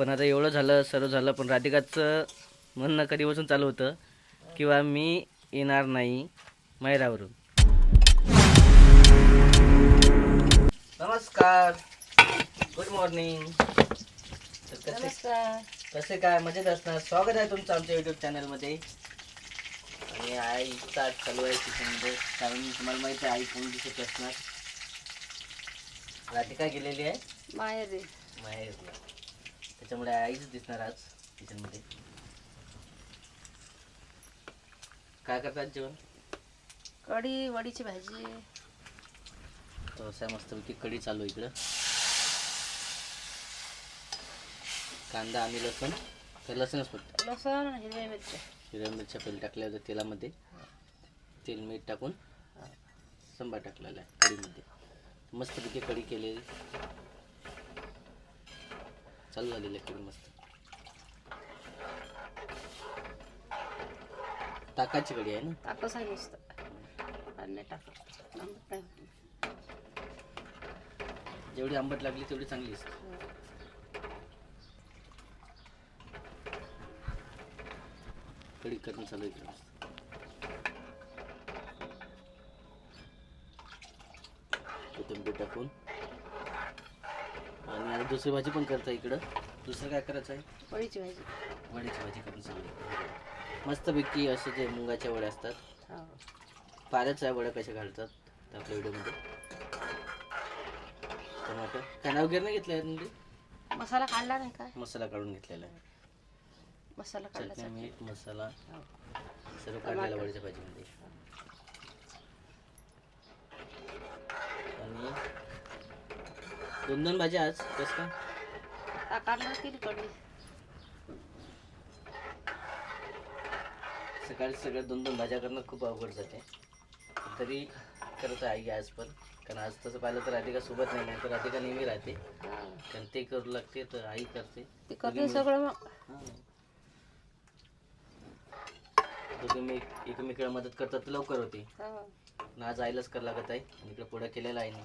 पण आता एवढं झालं सर्व झालं पण राधिकाचं म्हणणं कधीपासून चालू होतं किंवा मी येणार नाही माहेरावरून. नमस्कार. गुड मॉर्निंग कसे नमस्कार. कसे काय? मजेत असणार? स्वागत आहे तुमचं आमच्या युट्यूब चॅनलमध्ये आणि आईचा चालू आहे किचनमध्ये कारण तुम्हाला माहिती आहे आई कोण दिसत असणार? राधिका गेलेली आहे? माहेर आहे. माहेरला. त्याच्यामुळे आईच दिसणार आज किचनमध्ये. काय करतात जेवण? कढी वडीची भाजी. तसा मस्तपैकी कढी चालू आहे इकडं. कांदा आणि लसूण. तर लसूणच फक्त. लसूण हिरव्या मिरच्या. हिरव्या मिरच्या पहिले टाकल्या होत्या तेलामध्ये. तेल मीठ टाकून संबा टाकलेला आहे कढीमध्ये. मस्तपैकी कढी केलेली. चालू झालेली आहे कढी मस्त. ताकाची कढी आहे ना? टाकस आहे नाही होत. जेवढी आंबट लागली तेवढी चांगली असते. कढी करून चालू आहे मस्त. कोथिंबीर टाकून दुसरी भाजी पण करता इकडं. दुसरं काय करायचं आहे? वडीची भाजी. वड्याची भाजी करून आहे मस्तपैकी असे जे मुंगाच्या वड्या असतात. हो. पाऱ्याच्या वड्या कशा घालतात त्या आपल्या व्हिडिओमध्ये. टमाटर. नाव वगैरे नाही घेतलं आहे म्हणजे? मसाला काढला नाही काय मसाला काढून घेतलेला आहे. मसाला काढला चटणी मीठ मसाला. हो. सर्व काढलेला वड्याच्या भाजीमध्ये आणि दोन दोन भाज्या आज. कसं का सकाळी सगळ्या दोन दोन भाज्या करणं खूप अवघड जाते. तरी करत आहे आई आज पण. कारण आज तसं पाहिलं तर राधिका सोबत नाही नाही तर राधिका नेहमी राहते. कारण ते करू लागते तर आई करते. ते करते सगळं हां. मी एकमेकाला मदत करतात तर लवकर होते. आज आईलाच कर लागत आहे. इकडे पुढे केलेला आहे ना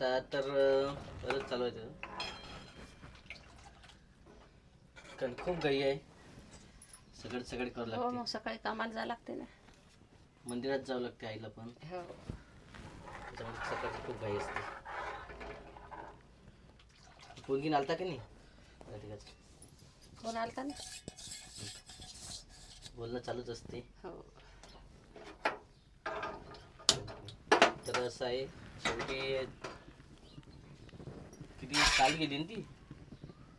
आता तर अं, बरंच चालू आहे त्याचं कारण खूप घाई आहे. सगळं सगळे करू हो लागते. मग सकाळी कामाला जावं लागते ना. मंदिरात जावं लागते आईला पण. हो. त्याच्यामुळे सकाळची खूप घाई असते. घेऊन आलता की नाही? कोण आलता ना? बोलणं चालूच असते. हो. तर असं आहे. शेवटी किती काल गेली ना ती.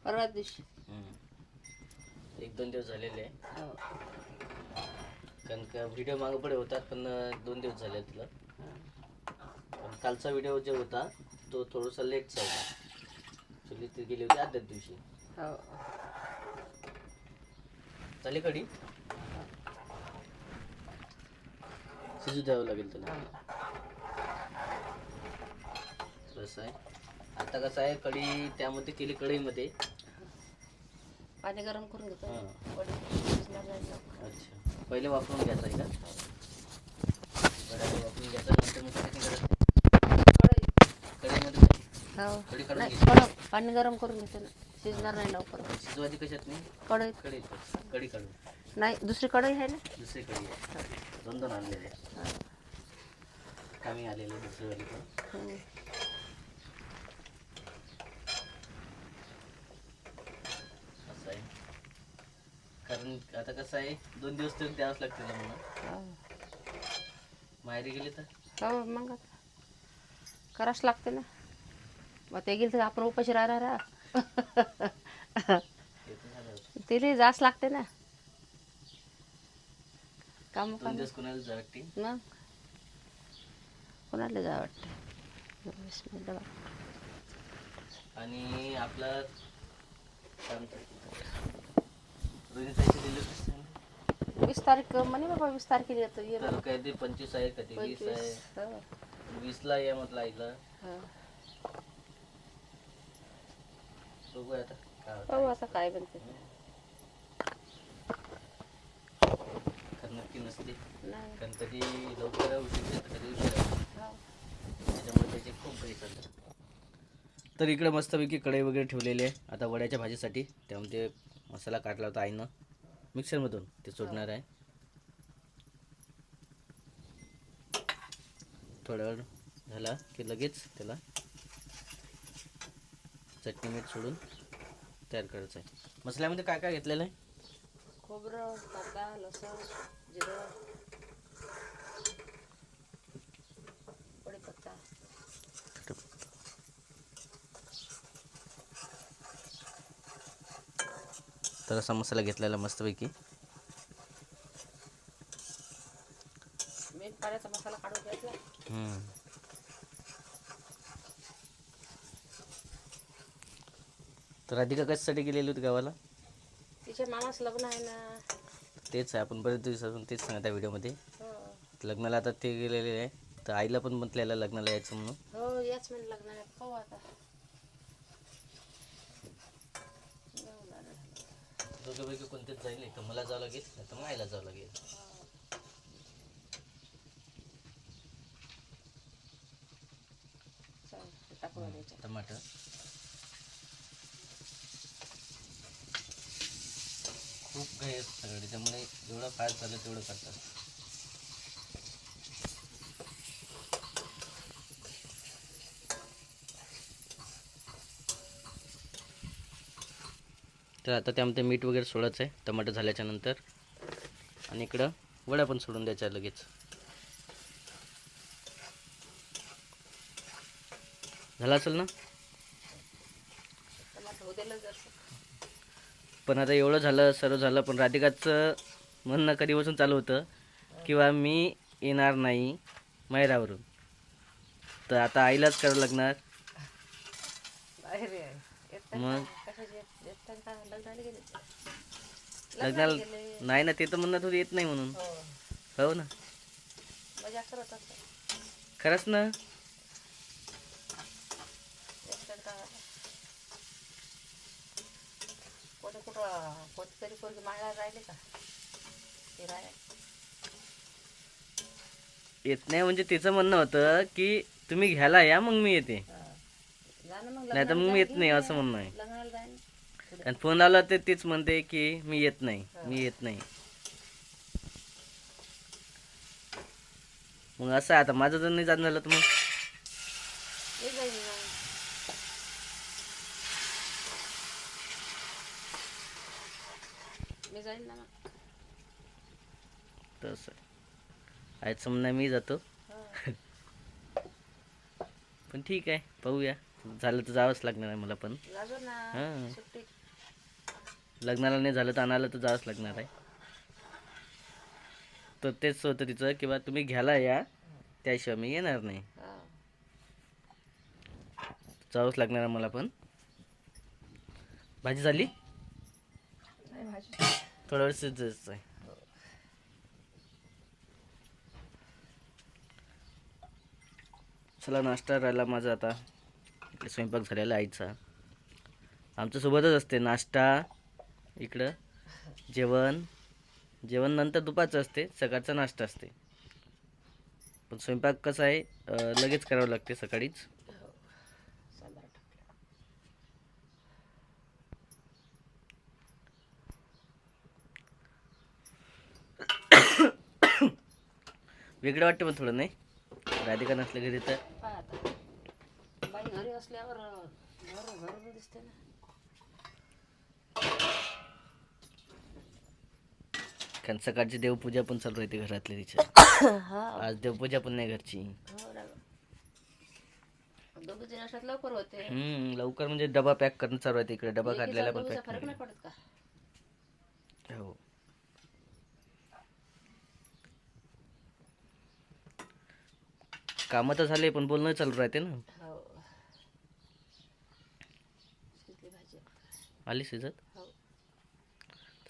परवा दिवशी. एक दोन दिवस झालेले. आहे हो. कारण का व्हिडिओ मागं पुढे होतात पण अं, दोन दिवस झाले तुला. पण कालचा व्हिडिओ जो होता तो थोडासा लेटचा होता. चुली ती गेली होती आदल्या दिवशी. हो. झाली कडी? शिजू द्यावं लागेल तुला. कसं आहे. आता कसं आहे कढी त्यामध्ये केली कढईमध्ये. पाणी गरम करून घेतो. हां. वडी शिजणार नाही लवकर. अच्छा. पहिले वापरून घ्यायचं आहे का? बरं वापरून घ्यायचं नंतर मग काय करायचं. कढई कढईमध्ये हो. कढी काढून नाही घ्यायची. कडक पाणी गरम करून घेते ना. शिजणार नाही लवकर. शिजवायची कशात नाही? कढईत. कढईत. कढी काढून. नाही दुसरी कढई आहे ना? दुसरी कढी आहे. दोन दोन आणलेले. आहे. कमी आलेले दुसरीवाली पण. हम्म. असं आहे कारण आता कसं आहे दोन दिवस तरी द्यावंच लागते ना मला. माहेरी गेले तर? हो मग आता. करावंच लागते ना. मग ते गेलं तर आपण उपाशी राहणार हा. ते तर झालं. होतं. तिला जास लागते ना. काम दोन दिवस कोणाला जा वाटते? मग? कोणाला जा वाटते. आणि आपला काय म्हणतात? वीस तारीख म्हणे बाबा वीस तारखेला येतो ये तर काय ते पंचवीस आहे का ते वीस आहे. वीसला या म्हटलं आईला हो. आता काय होतं. पाहू आता काय कारण नक्की नसते नाही कारण कधी लवकर उशीर येतं, कधी उशीर. हो. त्याच्यामुळे त्याची खूप काही तर इकडे मस्तपैकी कढई वगैरे ठेवलेली आहे आता वड्याच्या भाजीसाठी त्यामध्ये मसाला काढला होता आईनं. मिक्सरमधून ते सोडणार आहे. थोडा वेळ झाला की लगेच त्याला चटणी मीठ सोडून तयार करायचं आहे. मसाल्यामध्ये काय काय घेतलेलं आहे? खोबरं कांदा लसूण जिरं. तर असा मसाला घेतलेला मस्तपैकी. तर राधिका कशासाठी गेलेली होती गावाला? तिच्या मामाचं लग्न आहे ना. तेच आहे आपण बरेच दिवसापासून तेच सांगत आहे व्हिडिओमध्ये. हो. लग्नाला आता ते गेलेले आहे तर आईला पण म्हटलेलं लग्नाला यायचं म्हणून. हो याच म्हणजे लग्न आहे. पाहू आता जाऊ लागलं. दोघेपैकी कोणतेच जाईल नाही. तर मला जावं लागेल नाही तर मग आईला जावं लागेल. टमाटर. खूप काही सगळे त्यामुळे जेवढं फास्ट झालं तेवढं करतात. तर आता त्यामध्ये मीठ वगैरे सोडायचं आहे टमाटर झाल्याच्यानंतर. आणि इकडं वड्या पण सोडून द्यायच्या लगेच. झालं असेल ना? पण आता एवढं झालं सर्व झालं पण राधिकाचं म्हणणं कधीपासून चालू होतं किंवा मी येणार नाही माहेरावरून. तर आता आईलाच करावं लागणार. मग? लग्नाला. नाही ना ते तर म्हणत होते येत नाही म्हणून. हो. हो ना. मजा करत खरंच ना? कुठं पोरगी राहिले का? ते येत नाही म्हणजे तिचं म्हणणं होतं की तुम्ही घ्यायला या मग मी येते. नाही तर मग येत नाही असं म्हणणं आहे. आणि फोन आला तर तीच म्हणते की मी येत नाही मी येत नाही. मग असं आहे आता माझं जर नाही जाणं झालं तर मग? तसं आयचं म्हणणं मी जातो. पण ठीक आहे पाहूया. झालं तर जावंच लागणार आहे मला पण. हां. लग्नाला नाही झालं तर आणायला तर जावंच लागणार आहे. तर तेच होतं तिचं किंवा तुम्ही घ्यायला या. त्याशिवाय मी येणार नाही. हा. जावंच लागणार आहे मला पण. भाजी झाली? नाही भाजी. थोडा वेळ शिजायचं आहे. चला नाश्ता राहिला माझा आता. इकडे स्वयंपाक झालेला आईचा. आमच्यासोबतच असते नाश्ता इकडं जेवण. जेवण नंतर दुपारचं असते सकाळचा नाश्ता असते. पण स्वयंपाक कसा आहे लगेच करावं लागते सकाळीच. वेगळं वाटतं पण थोडं नाही? राधिका नसलं घरी तर. असल्यावर घर घर दिसते ना. कारण सकाळची देवपूजा पण चालू राहते घरातल्या तिच्या आज देवपूजा पण नाही घरची. हो लवकर होते. हम्म लवकर म्हणजे डबा पॅक करणं चालू आहे इकडे. डबा काढलेला पण पॅक फरक नाही पडत का? हो. कामं तर झाले पण बोलणं चालू राहते ना हो शिजली भाजी आली शिजत? हो.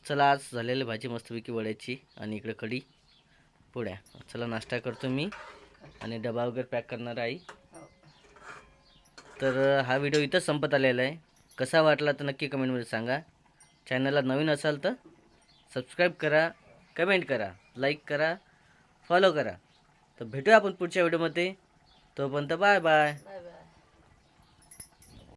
चला आज झालेली भाजी मस्तपैकी वड्याची आणि इकडे कढी पोळ्या चला नाश्ता करतो मी आणि डबा वगैरे पॅक करणार आई. हो. तर हा व्हिडिओ इथंच संपत आलेला आहे. कसा वाटला तर नक्की कमेंटमध्ये सांगा. चॅनलला नवीन असाल तर सबस्क्राईब करा कमेंट करा लाईक करा फॉलो करा. तर भेटूया आपण पुढच्या व्हिडिओमध्ये. तोपर्यंत बाय बाय